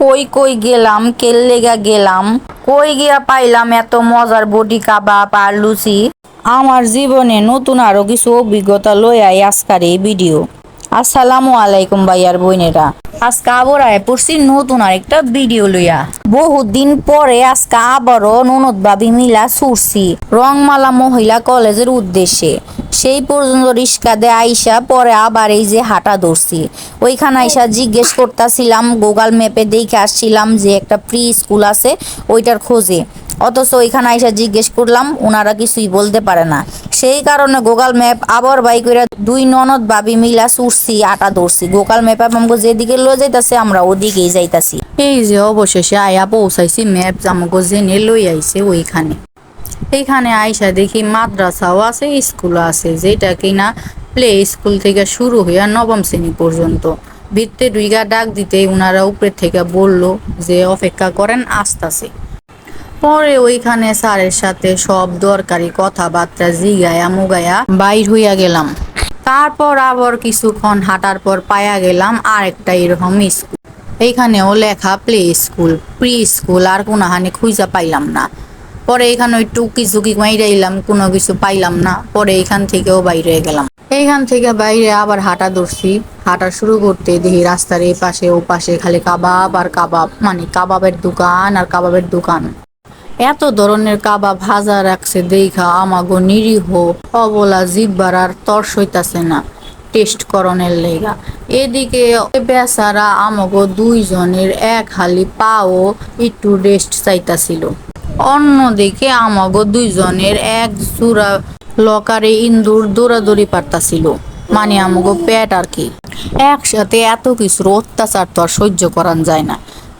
কই কই গেলাম কেল্লেগা গেলাম। কই গিয়া পাইলাম এত মজার বডি কাবাব আর লুচি? আমার জীবনে নতুন আরও কিছু অভিজ্ঞতা লই আই আজকার এই ভিডিও। আসসালামু আলাইকুম ভাইয়ার বোনেরা। আজকে আবার আয় পড়ছি নতুন আরেকটা ভিডিও লইয়া। বহুত দিন পরে আজকে আবারও ননদ ভাবি মিলা ছুটছি রংমালা মহিলা কলেজের উদ্দেশ্যে। সেই পর্যন্ত রিস্কা দে আইসা পরে আবার এই যে হাঁটা ধরছি। ওইখানে আইসা জিজ্ঞেস করতেছিলাম, গুগল ম্যাপে দেখে আসছিলাম যে একটা প্রি স্কুল আছে, ওইটার খোঁজে। অথচ ওইখানে আইসা জিজ্ঞেস করলাম, ওনারা কিছুই বলতে পারে না। সেই কারণে গুগল ম্যাপ আবার বাই করে দুই ননদ বাবি মিলা চুরছি আটা ধরছি। গুগল ম্যাপ আমাকে যেদিকে লয়ে যাইতাছে, আমরা ওদিকেই যাইতাছি। এই যে অবশেষে আয়া পৌঁছাইছি ম্যাপ আমাকে জেনে লই আইছে ওইখানে। এইখানে আইসা দেখি মাদ্রাসাও আছে, স্কুলও আছে, যেটা কিনা প্লে স্কুল থেকে শুরু হইয়া নবম শ্রেণি পর্যন্ত। ভিত্তে দুইগা ডাক দিতে উনারা উপরের থেকে বলল যে, অপেক্ষা করেন, আসতাছে। পরে ওইখানে স্যারের সাথে সব দরকারি কথাবার্তা জিগায়া মুগায়া বাইর হইয়া গেলাম। তারপর আবার কিছুক্ষণ হাঁটার পর পায়া গেলাম আরেকটা এরকম স্কুল। এইখানেও লেখা প্লে স্কুল, প্রি স্কুল আর কোনোহানি খুঁজা পাইলাম না। পরে এখানে ওই টুকি ঝুঁকি মাইরে এলাম, কোনো কিছু পাইলাম না। পরে এইখান থেকেও বাইরে গেলাম। এইখান থেকে বাইরে আবার হাঁটা ধরছি। হাঁটা শুরু করতে দেখি রাস্তার এই পাশে ও পাশে খালি কাবাব আর কাবাব মানে কাবাবের দোকান আর কাবাবের দোকান। এত ধরনের কাবা ভাজা রাখছে, দেখা আমাগো নিরীহ অবলা জিব্বার আর তর্স হইতাছে না টেস্ট করণের লেগা। এদিকে বেচারা আমাগো দুইজনের এক হালি পাও একটু রেস্ট চাইতাছিল। অন্যদিকে আমাগো দুইজনের এক জোড়া লকারে ইন্দুর দৌড়াদৌড়ি পারতাছিল। মানে আমাগো পেট আর কি। একসাথে এত কিছুর অত্যাচার তো আর সহ্য করান যায় না।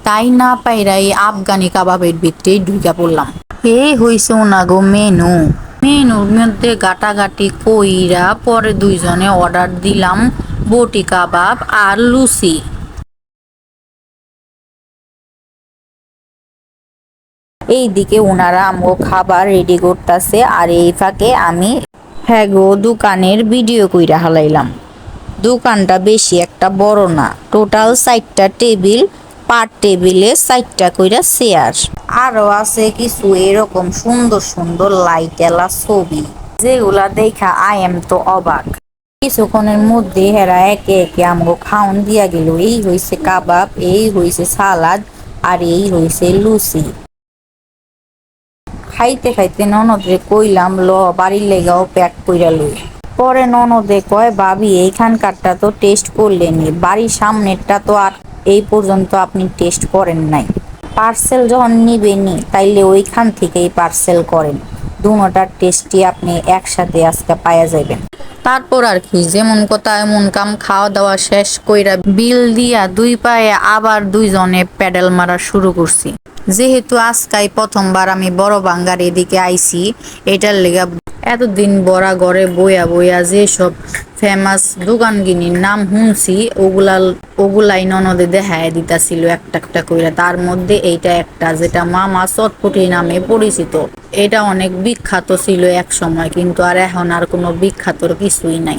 তাই না পাইরা এই আফগানি কাবাবের ভিতরেই ঢুকা পড়লাম। এই হইছে ওনাগো মেনু। মেনুর মধ্যে গাটাগাটি কইরা পরে দুইজনে অর্ডার দিলাম বটি কাবাব আর লুচি। এইদিকে ওনারা আমগো খাবার রেডি করতেছে আর এই ফাঁকে আমি হ্যাঁ গো দোকানের ভিডিও কইরা হালাইলাম। দোকানটা বেশি একটা বড় না, টোটাল সাইটটা টেবিল পার টেবিলে সাইটটা কইরা চেয়ার আরও আছে কিছু এরকম সুন্দর সুন্দর লাইট এলা ছবি, যেগুলা দেখা আই এম তো অবাক। কিছুক্ষণের মধ্যে হেরা একে একে আমগো খাওন দিয়া গেল, এই হইছে কাবাব, এই হইছে সালাদ, আর এই হইছে লুচি। খাইতে খাইতে ননদরে কইলাম, ল, বাড়ির লেগাও প্যাক কইরা লই। পরে ননদে কয়, ভাবি, এইখানকারটা তো টেস্ট করলেনি বাড়ির সামনেরটা তো আর এই পর্যন্ত আপনি টেস্ট করেন নাই। পার্সেল যখন নিবেনি তাইলে ওইখান থেকেই পার্সেল করেন। দুটার টেস্টই আপনি একসাথে আজকে পাওয়া যাবেন তারপর আর কি, যেমন কথা এমন কাম খাওয়া দাওয়া শেষ কইরা বিল দিয়া দুই পায়ে আবার দুইজনে প্যাডেল মারা শুরু করছি। যেহেতু আজকাই প্রথমবার আমি বড় বাঙ্গার এদিকে আইছি, এটার লেগা এতদিন বড়া ঘরে বইয়া বইয়া যেসব ফেমাস দোকানগিনির নাম শুনছি, ওগুলা ওগুলাই ননদে দেখায় দিতাছিল একটা একটা কইরা। তার মধ্যে এইটা একটা যেটা মামা চটপটি নামে পরিচিত। এটা অনেক বিখ্যাত ছিল এক সময়, কিন্তু আর এখন আর কোনো বিখ্যাতর কিছুই নাই।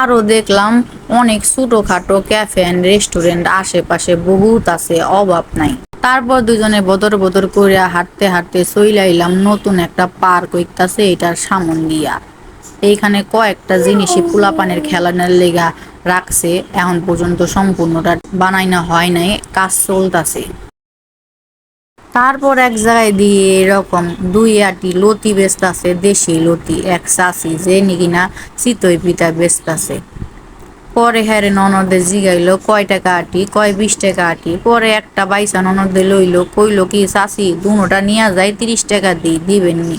আরও দেখলাম অনেক ছোটোখাটো ক্যাফে অ্যান্ড রেস্টুরেন্ট আশেপাশে বহুত আছে, অভাব নাই। তারপর দুজনে বদর বদর করে হাঁটতে হাঁটতে চইলাইলাম নতুন একটা পার্ক হইতাছে এটার সামন দিয়া। এইখানে কয়েকটা জিনিসই পোলাপানের খেলানোর লেগা রাখছে, এখন পর্যন্ত সম্পূর্ণটা বানাইনা হয় নাই, কাজ চলতাছে। তারপর এক জায়গায় দিয়ে এরকম দুই আটি লতি বেচতাছে, দেশি লতি, এক চাষি, যে নাকি না চিতই পিতা বেচতাছে। পরে হ্যারে ননদে জিগাইলো কয় টাকা আটি কয় বিশ টাকা আটি পরে একটা বাইসা ননদে লইলো কইলো কি চাষি দুটা নিয়ে যায় তিরিশ টাকা দিই দিবেন নি?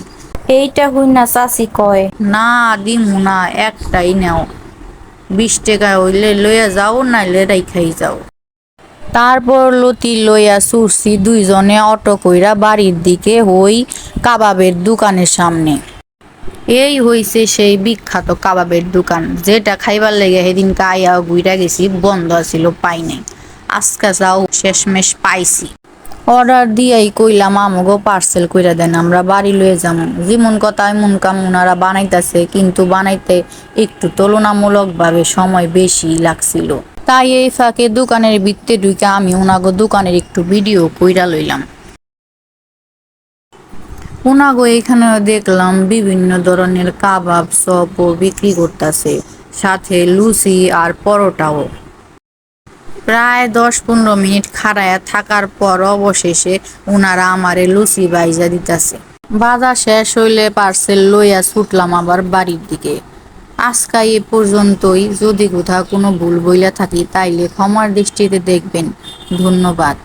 এইটা হই না চাষি কয়। না দিমু না একটাই নেও। বিশ টাকা হইলে লইয়া যাও নাইলে রাইখাই যাও। তারপর লতি লইয়া সুরসি দুইজনে অটো কইরা বাড়ির দিকে হই কাবাবের দোকানের সামনে। এই হইছে সেই বিখ্যাত কাবাবের দোকান, যেটা খাইবার লেগে সেদিন আইয়া গুইরা গেছি বন্ধ আছিল, পাই নাই। আজকা যাও, শেষমেশ পাইছি। অর্ডার দিয়াই কইলাম, আমগো পার্সেল কইরা দেন, আমরা বাড়ি লয়ে যাব যেমন কথা এমন কাম ওনারা বানাইতাছে, কিন্তু বানাইতে একটু তুলনামূলকভাবে সময় বেশি লাগছিল। তাই এই ফাঁকে দোকানের ভিত্তে ঢুকে আমি ওনাগো দোকানের একটু ভিডিও কইরা লইলাম। উনাগো এখানে দেখলাম বিভিন্ন ধরনের কাবাব সপও বিক্রি করতেছে, সাথে লুচি আর পরোটাও। প্রায় দশ পনেরো মিনিট খাড়ায়া থাকার পর অবশেষে উনারা আমারে লুচি বাইজা দিতাছে। বাজার শেষ হইলে পার্সেল লইয়া ছুটলাম আবার বাড়ির দিকে। আজকা এ পর্যন্তই। যদি কোথাও কোনো ভুল বইলা থাকি তাইলে ক্ষমার দৃষ্টিতে দেখবেন। ধন্যবাদ।